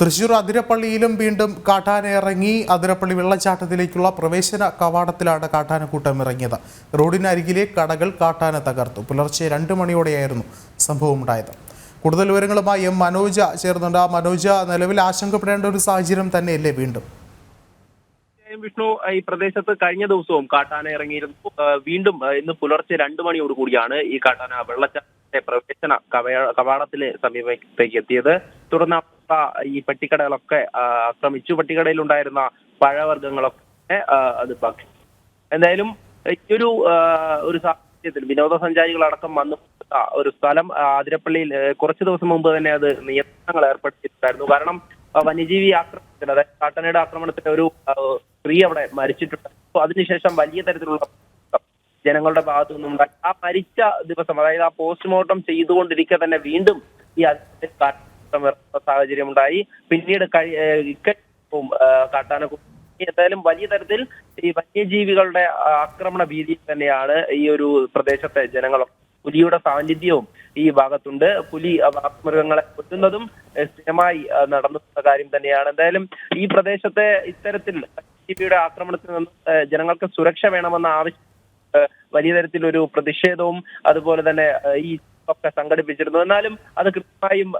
തൃശൂർ അതിരപ്പള്ളിയിലും വീണ്ടും കാട്ടാന ഇറങ്ങി അതിരപ്പള്ളി വെള്ളച്ചാട്ടത്തിലേക്കുള്ള പ്രവേശന കവാടത്തിലാണ് കാട്ടാനക്കൂട്ടം ഇറങ്ങിയത്. റോഡിനരികിലെ കടകൾ കാട്ടാന തകർത്തു. പുലർച്ചെ രണ്ട് മണിയോടെയായിരുന്നു സംഭവം ഉണ്ടായത്. കൂടുതൽ വിവരങ്ങളുമായി എം മനോജ ചേർന്നുണ്ട് ആ മനോജ നിലവിൽ ആശങ്കപ്പെടേണ്ട ഒരു സാഹചര്യം തന്നെയല്ലേ വീണ്ടും? തീർച്ചയായും വിഷ്ണു ഈ പ്രദേശത്ത് കഴിഞ്ഞ ദിവസവും കാട്ടാന ഇറങ്ങിയിരുന്നു. വീണ്ടും ഇന്ന് പുലർച്ചെ രണ്ടു മണിയോട് കൂടിയാണ് ഈ കാട്ടാന വെള്ളച്ചാട്ടത്തെ പ്രവേശന കവാടത്തിൽ സമീപത്തേക്ക് എത്തിയത്. തുടർന്ന് ഈ പട്ടിക്കടകളൊക്കെ ആക്രമിച്ചു. പെട്ടിക്കടയിലുണ്ടായിരുന്ന പഴവർഗങ്ങളൊക്കെ അത് ഭക്ഷി എന്തായാലും ഈ ഒരു ഒരു സാഹചര്യത്തിൽ വിനോദസഞ്ചാരികളടക്കം വന്നു ഒരു സ്ഥലം ആതിരപ്പള്ളിയിൽ കുറച്ചു ദിവസം മുമ്പ് തന്നെ അത് നിയന്ത്രണങ്ങൾ ഏർപ്പെടുത്തിയിട്ടുണ്ടായിരുന്നു. കാരണം വന്യജീവി ആക്രമണത്തിൽ അതായത് കാട്ടനയുടെ ആക്രമണത്തിന്റെ ഒരു സ്ത്രീ അവിടെ മരിച്ചിട്ടുണ്ട്. അപ്പൊ അതിനുശേഷം വലിയ തരത്തിലുള്ള ജനങ്ങളുടെ ഭാഗത്തു നിന്നുണ്ടായി ആ മരിച്ച ദിവസം അതായത് ആ പോസ്റ്റ്മോർട്ടം ചെയ്തുകൊണ്ടിരിക്കെ തന്നെ വീണ്ടും ഈ സാഹചര്യം ഉണ്ടായി. പിന്നീട് ഇക്കറ്റും കാട്ടാനക്കും എന്തായാലും വലിയ തരത്തിൽ ഈ വന്യജീവികളുടെ ആക്രമണ ഭീതി തന്നെയാണ് ഈ ഒരു പ്രദേശത്തെ ജനങ്ങൾ പുലിയുടെ സാന്നിധ്യവും ഈ ഭാഗത്തുണ്ട്. പുലി മൃഗങ്ങളെ കൊല്ലുന്നതും സ്ഥിരമായി നടന്ന കാര്യം തന്നെയാണ്. എന്തായാലും ഈ പ്രദേശത്തെ ഇത്തരത്തിൽ വന്യജീവിയുടെ ആക്രമണത്തിൽ നിന്ന് ജനങ്ങൾക്ക് സുരക്ഷ വേണമെന്ന ആവശ്യം വലിയ തരത്തിലൊരു പ്രതിഷേധവും അതുപോലെ തന്നെ ഈ ഒക്കെ സംഘടിപ്പിച്ചിരുന്നു. എന്നാലും അത് കൃത്യമായും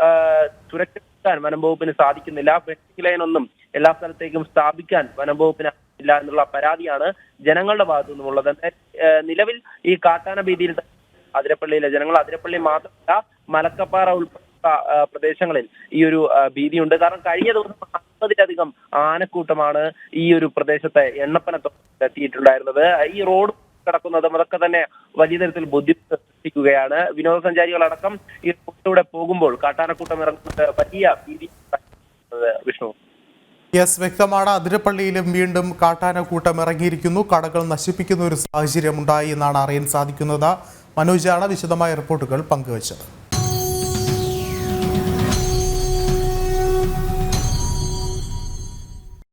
സുരക്ഷ സുരക്ഷിക്കാൻ വനം വകുപ്പിന് സാധിക്കുന്നില്ല. ഫെൻസിംഗ് ലൈൻ ഒന്നും എല്ലാ സ്ഥലത്തേക്കും സ്ഥാപിക്കാൻ വനം വകുപ്പിന് ഇല്ല എന്നുള്ള പരാതിയാണ് ജനങ്ങളുടെ ഭാഗത്തു നിന്നുമുള്ളത് നിലവിൽ ഈ കാട്ടാന ഭീതിയിൽ അതിരപ്പള്ളിയിലെ ജനങ്ങൾ അതിരപ്പള്ളി മാത്രമല്ല മലക്കപ്പാറ ഉൾപ്പെട്ട ആ, പ്രദേശങ്ങളിൽ ഈ ഒരു ഭീതിയുണ്ട്. കാരണം കഴിഞ്ഞ ദിവസം അമ്പതിലധികം ആനക്കൂട്ടമാണ് ഈ ഒരു പ്രദേശത്തെ എണ്ണപ്പനത്തൊക്കെ എത്തിയിട്ടുണ്ടായിരുന്നത്. ഈ റോഡ് കിടക്കുന്നതും അതൊക്കെ തന്നെ വലിയ തരത്തിൽ ബുദ്ധിമുട്ട് സൃഷ്ടിക്കുകയാണ്. വിനോദസഞ്ചാരികളടക്കം ഈ റോഡിലൂടെ പോകുമ്പോൾ കാട്ടാനക്കൂട്ടം ഇറങ്ങുന്നത് വലിയ ഭീതി വിഷ്ണു. യെസ് വ്യക്തമാണ്. അതിരപ്പള്ളിയിലും വീണ്ടും കാട്ടാനക്കൂട്ടം ഇറങ്ങിയിരിക്കുന്നു. കടകൾ നശിപ്പിക്കുന്ന ഒരു സാഹചര്യം ഉണ്ടായി എന്നാണ് അറിയാൻ സാധിക്കുന്നത്. മനോജാണ് വിശദമായ റിപ്പോർട്ടുകൾ പങ്കുവച്ചത്.